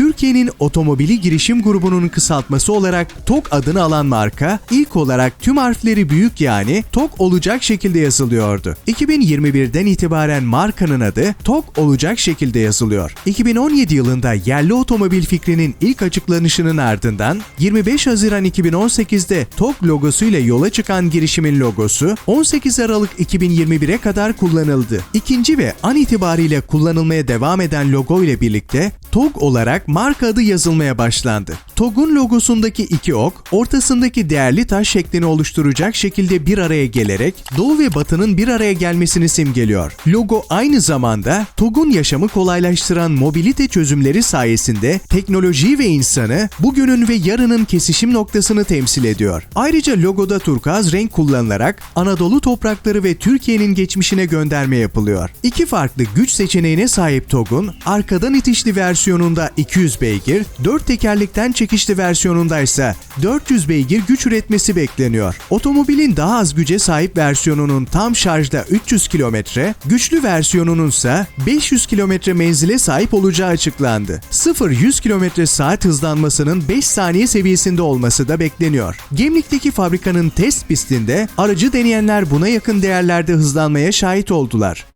Türkiye'nin otomobili girişim grubunun kısaltması olarak TOG adını alan marka ilk olarak tüm harfleri büyük yani TOG olacak şekilde yazılıyordu. 2021'den itibaren markanın adı TOG olacak şekilde yazılıyor. 2017 yılında yerli otomobil fikrinin ilk açıklanışının ardından 25 Haziran 2018'de TOG logosuyla yola çıkan girişimin logosu 18 Aralık 2021'e kadar kullanıldı. İkinci ve an itibariyle kullanılmaya devam eden logo ile birlikte TOG olarak marka adı yazılmaya başlandı. TOG'un logosundaki iki ok, ortasındaki değerli taş şeklini oluşturacak şekilde bir araya gelerek Doğu ve Batı'nın bir araya gelmesini simgeliyor. Logo aynı zamanda TOG'un yaşamı kolaylaştıran mobilite çözümleri sayesinde teknolojiyi ve insanı bugünün ve yarının kesişim noktasını temsil ediyor. Ayrıca logoda turkuaz renk kullanılarak Anadolu toprakları ve Türkiye'nin geçmişine gönderme yapılıyor. İki farklı güç seçeneğine sahip TOG'un arkadan itişli versiyonunda 200 beygir, 4 tekerlekten çekişli versiyonunda ise 400 beygir güç üretmesi bekleniyor. Otomobilin daha az güce sahip versiyonunun tam şarjda 300 km, güçlü versiyonunun ise 500 km menzile sahip olacağı açıklandı. 0-100 km saat hızlanmasının 5 saniye seviyesinde olması da bekleniyor. Gemlik'teki fabrikanın test pistinde aracı deneyenler buna yakın değerlerde hızlanmaya şahit oldular.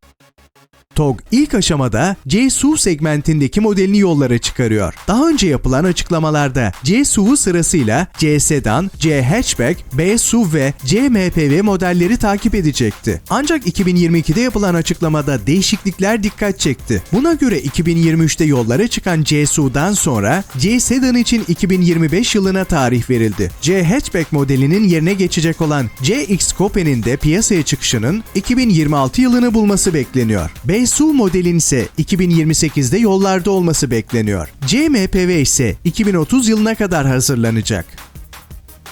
TOG ilk aşamada C-SUV segmentindeki modelini yollara çıkarıyor. Daha önce yapılan açıklamalarda C-SUV sırasıyla C-Sedan, C-Hatchback, B-SUV ve C-MPV modelleri takip edecekti. Ancak 2022'de yapılan açıklamada değişiklikler dikkat çekti. Buna göre 2023'te yollara çıkan C-SUV'dan sonra C-Sedan için 2025 yılına tarih verildi. C-Hatchback modelinin yerine geçecek olan CX Coupe'nin de piyasaya çıkışının 2026 yılını bulması bekleniyor. B-SUV modelin ise 2028'de yollarda olması bekleniyor. CMPV ise 2030 yılına kadar hazırlanacak.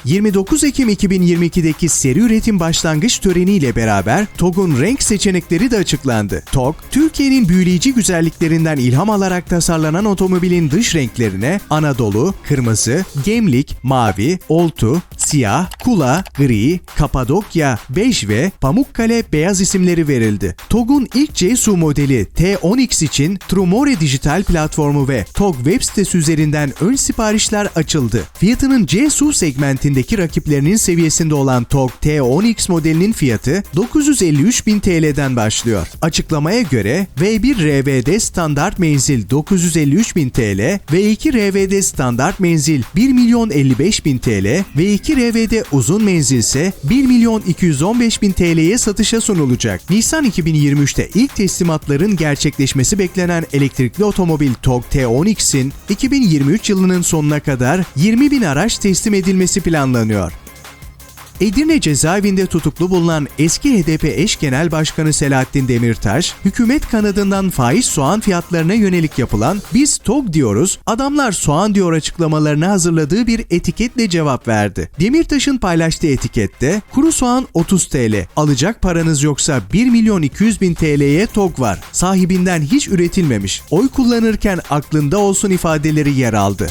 29 Ekim 2022'deki seri üretim başlangıç töreniyle beraber TOG'un renk seçenekleri de açıklandı. TOG, Türkiye'nin büyüleyici güzelliklerinden ilham alarak tasarlanan otomobilin dış renklerine Anadolu, kırmızı, gemlik, mavi, oltu, siyah, kula, gri, kapadokya, bej ve pamukkale beyaz isimleri verildi. TOG'un ilk C-SUV modeli T10X için Trumore dijital platformu ve TOG web sitesi üzerinden ön siparişler açıldı. Fiyatının C-SUV segmentindeki rakiplerinin seviyesinde olan TOG T10X modelinin fiyatı 953 bin TL'den başlıyor. Açıklamaya göre V1 RVD standart menzil 953 bin TL, V2 RVD standart menzil 1 milyon 55 bin TL, V2 RVD uzun menzil ise 1 milyon 215 bin TL'ye satışa sunulacak. Nisan 2023'te ilk teslimatların gerçekleşmesi beklenen elektrikli otomobil TOG T10X'in 2023 yılının sonuna kadar 20 bin araç teslim edilmesi planlanıyor. Edirne cezaevinde tutuklu bulunan eski HDP eş genel başkanı Selahattin Demirtaş, hükümet kanadından faiz soğan fiyatlarına yönelik yapılan "Biz TOG diyoruz, adamlar soğan diyor" açıklamalarına hazırladığı bir etiketle cevap verdi. Demirtaş'ın paylaştığı etikette kuru soğan 30 TL, alacak paranız yoksa 1 milyon 200 bin TL'ye TOG var, sahibinden hiç üretilmemiş, oy kullanırken aklında olsun ifadeleri yer aldı.